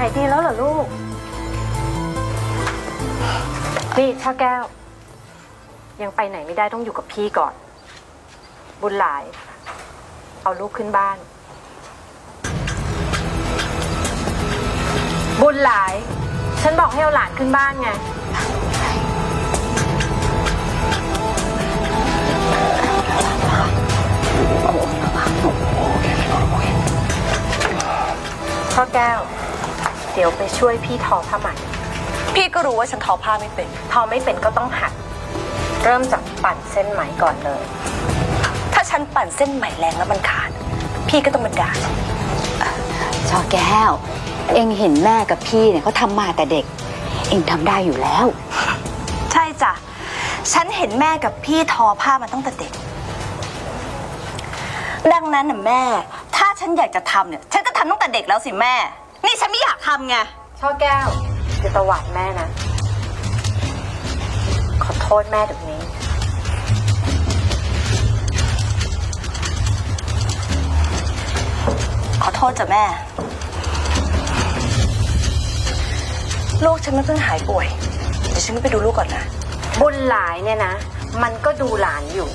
หายดีแล้วเหรอลูก นี่ช่อแก้ว ยังไปไหนไม่ได้ต้องอยู่กับพี่ก่อน บุญหลาย เอาลูกขึ้นบ้าน บุญหลาย ฉันบอกให้เอาหลานขึ้นบ้านไงช่อแก้ว เดี๋ยวไปช่วยพี่ทอผ้าไหมพี่ก็รู้ว่าฉันทอผ้าไม่เป็น ทอไม่เป็นก็ต้องหัด เริ่มจากปั่นเส้นไหมก่อนเลย ถ้าฉันปั่นเส้นไหมแรงแล้วมันขาด พี่ก็ต้องมาด่าฉันช่อแก้ว เองเห็นแม่กับพี่เนี่ยเขาทำมาแต่เด็ก เองทำได้อยู่แล้ว ใช่จ้ะ ฉันเห็นแม่กับพี่ทอผ้ามาตั้งแต่เด็ก ดังนั้นน่ะแม่ ถ้าฉันอยากจะทำเนี่ย ฉันก็ทำตั้งแต่เด็กแล้วสิแม่ นี่ฉันไม่อยากทำไง ช่อแก้วจะตวาดแม่นะ ขอโทษแม่เดี๋ยวนี้ ขอโทษจ้ะแม่ ลูกฉันไม่เพิ่งหายป่วย เดี๋ยวฉันไปดูลูกก่อนนะ บุญหลายเนี่ยนะ มันก็ดูหลานอยู่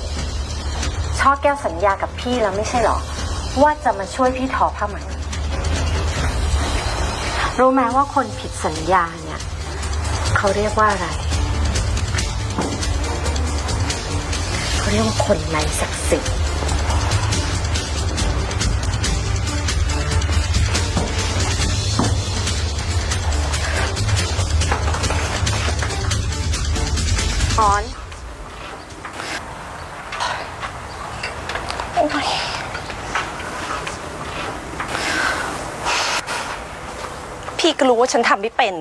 ช่อแก้วสัญญากับพี่แล้วไม่ใช่หรอ ว่าจะมาช่วยพี่ทอผ้าไหม รู้ไหมว่าคนผิดสัญญาเนี่ย เขาเรียกว่าอะไร เขาเรียกว่าคนไร้ศักดิ์ศรีออน พี่ก็รู้ว่าฉันทำไม่เป็น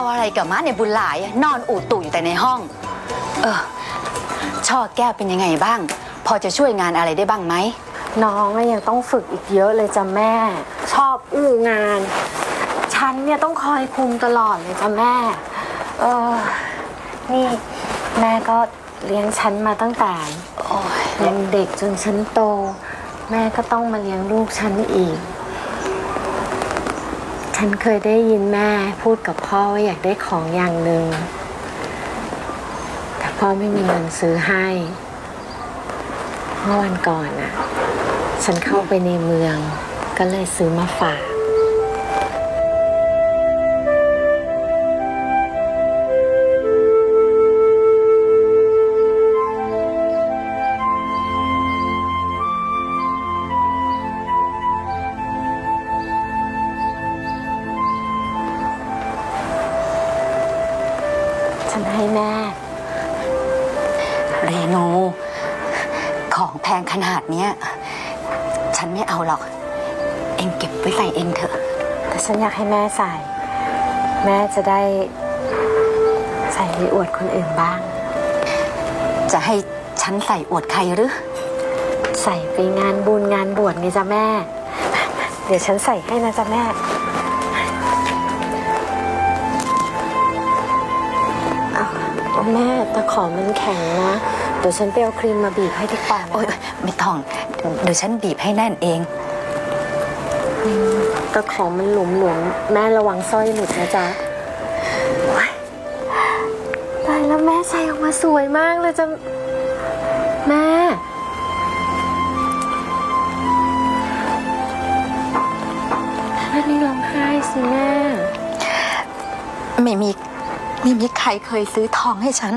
เอาอะไรกับม้าในบุญหลายอะนอนอูดตู่อยู่แต่ในห้อง เออ ช่อแก้วเป็นยังไงบ้าง พอจะช่วยงานอะไรได้บ้างไหม น้องอะยังต้องฝึกอีกเยอะเลยจ้ะแม่ ชอบอู้งาน ฉันเนี่ยต้องคอยคุมตลอดเลยจ้ะแม่ เออ นี่แม่ก็เลี้ยงฉันมาตั้งแต่โอ้ยยังเด็กจนฉันโต แม่ก็ต้องมาเลี้ยงลูกฉันอีก ฉันเคยได้ยินแม่พูดกับพ่อว่าอยากได้ของอย่างหนึ่ง แต่พ่อไม่มีเงินซื้อให้เมื่อวันก่อนน่ะ ฉันเข้าไปในเมืองก็เลยซื้อมาฝาก ให้แม่ เรโนของแพงขนาดเนี้ย ฉันไม่เอาหรอก เองเก็บไว้ใส่เองเถอะ แต่ฉันอยากให้แม่ใส่ แม่จะได้ใส่ไปอวดคนอื่นบ้าง จะให้ฉันใส่อวดใครหรือ ใส่ไปงานบุญงานบวชไงจ๊ะแม่ เดี๋ยวฉันใส่ให้นะจ๊ะแม่ แม่ตะขอมันแข็งนะ เดี๋ยวฉันไปเอาครีมมาบีบให้ดีกว่านะโอ๊ยไม่ต้อง เดี๋ยวฉันบีบให้แน่นเอง ตะขอมันหลวมๆแม่ระวังสร้อยหลุดนะจ๊ะโอ๊ยตายแล้วแม่ใส่ออกมาสวยมากเลยจ้ะแม่ ไม่มีใครเคยซื้อทองให้ฉัน